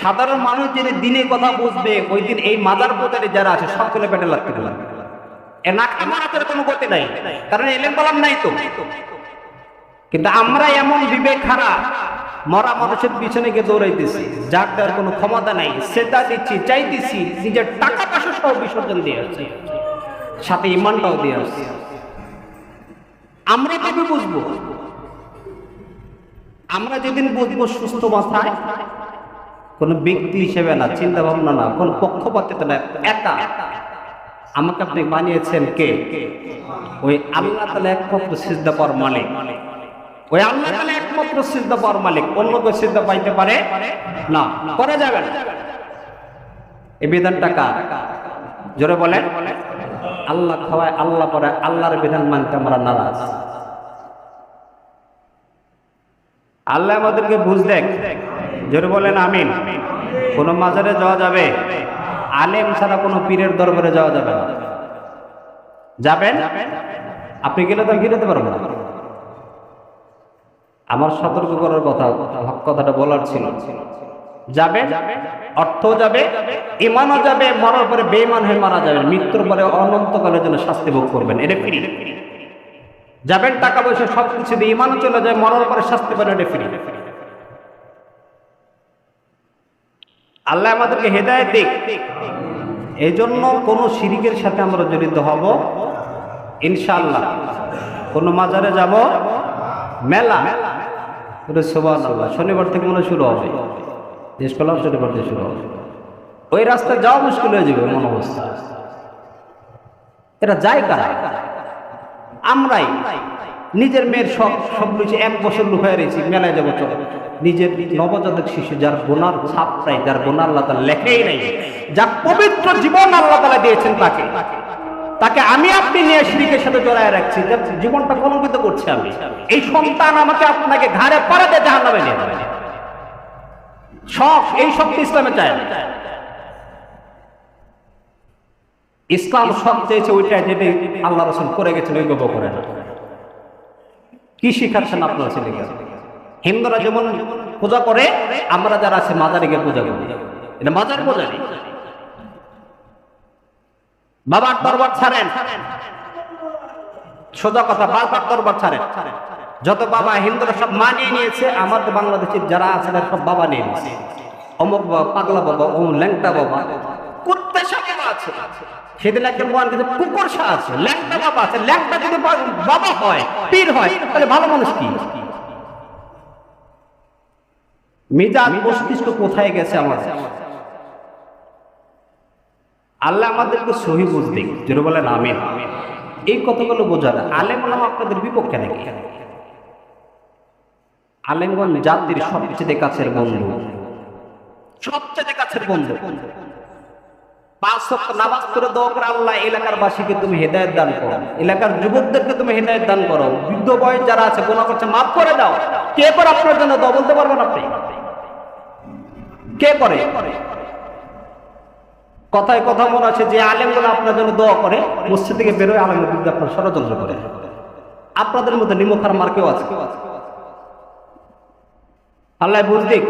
সাধারণ মানুষ যিনি দিনে কথা বুঝবে, ওই দিন এই মাজার বাজারে যারা আছে সকলে পেটে লাগতে পারবে এ না আমার হাতের কোনো গতি নাই, কারণ এলেন বললাম নাই তো। কিন্তু আমরা এমন বিবেক খারাপ মরা মানুষের পিছনে গিয়ে দৌড়াইতেছি, যার দেওয়ার কোনো ক্ষমতা নাই। সেটা দিচ্ছি, চাইতেছি, নিজের টাকা পয়সা সহ বিসর্জন দিয়ে আসছি। সাথে ইমানটাও দিয়ে আসছি। আমরা কবে বুঝব? আমরা যেদিন বুঝব সুস্থ মাথায় কোন ব্যক্তি হিসেবে না চিন্তা ভাবনা না, কোন পক্ষপাতিত্ব না, একা। আমাকে আপনি বানিয়েছেন কে? ওই আল্লাহ তালা একমাত্র সিদ্ধা পর মালিক। ওই আল্লাহ তালা একমাত্র সিদ্ধা পর মালিক। অন্য কেউ সিদ্ধা পাইতে পারে না। করা যাবে না। এই বিধানটা কার? জোরে বলেন। আল্লাহ খাওয়ায় আল্লাহ পরে, আল্লাহর বিধান মানতে আমরা নারাজ। আল্লাহ আমাদেরকে বুঝ দেখ। জোরে বলেন আমিন। কোনো মাজারে যাওয়া যাবে? আলেম ছাড়া কোনো পীরের দরবারে যাওয়া যাবে না। যাবেন? আপনি গেলে তো গিয়ে পারব না। আমার সতর্ক করার কথা, কথাটা বলার ছিল। যাবে? অর্থ যাবে ইমানও যাবে, মরার পরে বেইমান হয়ে মারা যাবে মৃত্যুর পরে অনন্তকালের জন্য শাস্তি ভোগ করবেন। এটা ফ্রি যাবেন, টাকা পয়সা সব কিছু দিয়ে ইমানও চলে যায়, মরার পরে শাস্তি পাবেন, এটা ফ্রি আল্লাহ আমাদেরকে হেদায়ত দিক। এই জন্য কোনো সিরিকের সাথে আমরা জড়িত হব। ইনশাল্লাহ কোনো মাজারে যাব। মেলা। সোবান আল্লাহ শনিবার থেকে মনে শুরু হবে। জিজ্ঞেস করলাম শনিবার থেকে শুরু হবে। ওই রাস্তায় যাওয়া মুশকিল হয়ে যাবে মন অবস্থা। এটা যায় কারা? আমরাই। নিজের মেয়ের সব সব এক বছর লুকায় রয়েছি, মেলায় যাব চলো। নিজের নবজাতক শিশু যার বোনার ছাপ নাই, যার বোনার আল্লাহ তালা লেখেই নাই, যার পবিত্র জীবন আল্লাহ তালা দিয়েছেন তাকে। তাকে আমি আপনি নিয়ে শিরিকের সাথে জড়ায় রাখছি জীবনটা কলঙ্কিত করছে আমি। এই সন্তান আমাকে আপনাকে ঘাড়ে পাড়াতে জাহান নামে নিয়ে সব এই শক্তি ইসলামে চায় ইসলাম সব চেয়েছে ওইটা যেটা আল্লাহ রসুল করে গেছেন, ওই গল্প করে না কি শিখাচ্ছেন আপনার ছেলেকে? হিন্দুরা যেমন পূজা করে, আমরা যারা আছে মাজারে গিয়ে পূজা করি। এটা মাজার পূজারি বাবার দরবার ছাড়েন। সোজা কথা, বাবার দরবার ছাড়েন। যত বাবা হিন্দুরা সব মানিয়ে নিয়েছে, আমাদের বাংলাদেশের যারা আছে তারা সব বাবা নিয়ে নিয়েছে। অমুক বাবা, পাগলা বাবা, অমুক ল্যাংটা বাবা। কুত্তে সাহেব আছে। সেদিন একজন বলেন কিন্তু কুকুর শাহ আছে, ল্যাংটা বাবা আছে। ল্যাংটা যদি বাবা হয়, পীর হয়, তাহলে ভালো মানুষ কি? মিজাজ মস্তিষ্ক কোথায় গেছে আমাদের? আল্লাহ আমাদেরকে সহি বুঝতে যেটা বলেন আমিন। এই কথাগুলো বোঝার আলেম নাম আপনাদের বিপক্ষে নাকি? আলেমগঞ্জ জাতির সবচেয়ে কাছের বন্ধু। সবচেয়ে কাছের বন্ধু। তুমি দান করো। এলাকার যুবকদেরকে তুমি দান করো। বয়স যারা আছে মাফ করে দাও। কে আপনার জন্য কে করে কথায় কথা মনে আছে যে আলেমগুলো আপনার জন্য দোয়া করে, মসজিদ থেকে বেরোয় আলেমের বিরুদ্ধে আপনার ষড়যন্ত্র করে। আপনাদের মধ্যে নিমখার মার্কেও আছে? আল্লাহ বুঝদিক